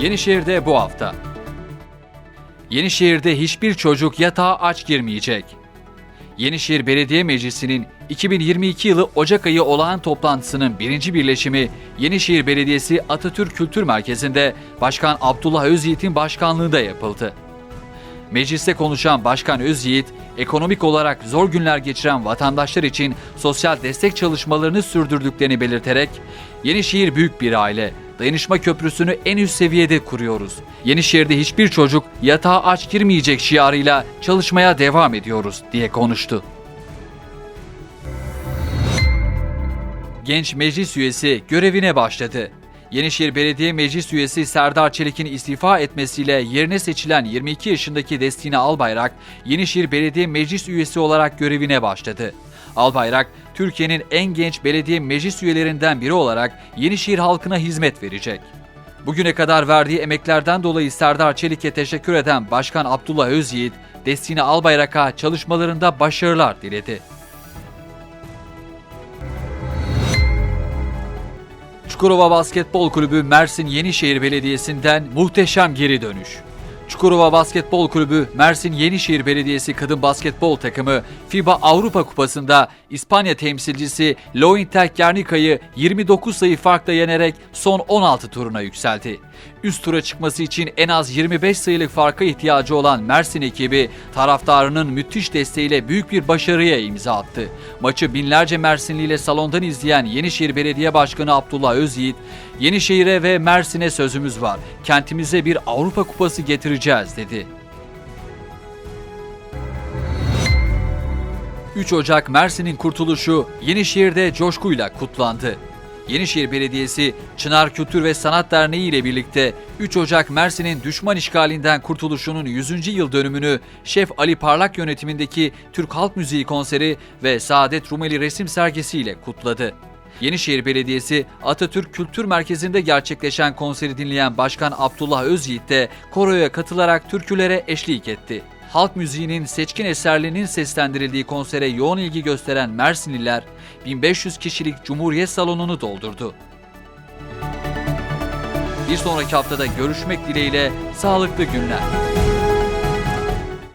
Yenişehir'de bu hafta. Yenişehir'de hiçbir çocuk yatağa aç girmeyecek. Yenişehir Belediye Meclisi'nin 2022 yılı Ocak ayı olağan toplantısının birinci birleşimi Yenişehir Belediyesi Atatürk Kültür Merkezi'nde Başkan Abdullah Özyiğit'in başkanlığında yapıldı. Mecliste konuşan Başkan Özyiğit, ekonomik olarak zor günler geçiren vatandaşlar için sosyal destek çalışmalarını sürdürdüklerini belirterek, Yenişehir büyük bir aile, dayanışma köprüsünü en üst seviyede kuruyoruz. Yenişehir'de hiçbir çocuk yatağa aç girmeyecek şiarıyla çalışmaya devam ediyoruz diye konuştu. Genç meclis üyesi görevine başladı. Yenişehir Belediye Meclis Üyesi Serdar Çelik'in istifa etmesiyle yerine seçilen 22 yaşındaki Destine Albayrak, Yenişehir Belediye Meclis Üyesi olarak görevine başladı. Albayrak, Türkiye'nin en genç belediye meclis üyelerinden biri olarak Yenişehir halkına hizmet verecek. Bugüne kadar verdiği emeklerden dolayı Serdar Çelik'e teşekkür eden Başkan Abdullah Özyiğit, Destine Albayrak'a çalışmalarında başarılar diledi. Çukurova Basketbol Kulübü Mersin Yenişehir Belediyesi'nden muhteşem geri dönüş. Çukurova Basketbol Kulübü Mersin Yenişehir Belediyesi kadın basketbol takımı FIBA Avrupa Kupası'nda İspanya temsilcisi Lointek Gernika'yı 29 sayı farkla yenerek son 16 turuna yükseldi. Üst tura çıkması için en az 25 sayılık farka ihtiyacı olan Mersin ekibi taraftarının müthiş desteğiyle büyük bir başarıya imza attı. Maçı binlerce Mersinli ile salondan izleyen Yenişehir Belediye Başkanı Abdullah Özyiğit, Yenişehir'e ve Mersin'e sözümüz var. Kentimize bir Avrupa Kupası getireceğiz dedi. 3 Ocak Mersin'in kurtuluşu Yenişehir'de coşkuyla kutlandı. Yenişehir Belediyesi, Çınar Kültür ve Sanat Derneği ile birlikte 3 Ocak Mersin'in düşman işgalinden kurtuluşunun 100. yıl dönümünü Şef Ali Parlak yönetimindeki Türk Halk Müziği konseri ve Saadet Rumeli resim sergisi ile kutladı. Yenişehir Belediyesi Atatürk Kültür Merkezi'nde gerçekleşen konseri dinleyen Başkan Abdullah Özyiğit de koroya katılarak türkülere eşlik etti. Halk müziğinin seçkin eserlerinin seslendirildiği konsere yoğun ilgi gösteren Mersinliler 1500 kişilik Cumhuriyet Salonu'nu doldurdu. Bir sonraki haftada görüşmek dileğiyle sağlıklı günler.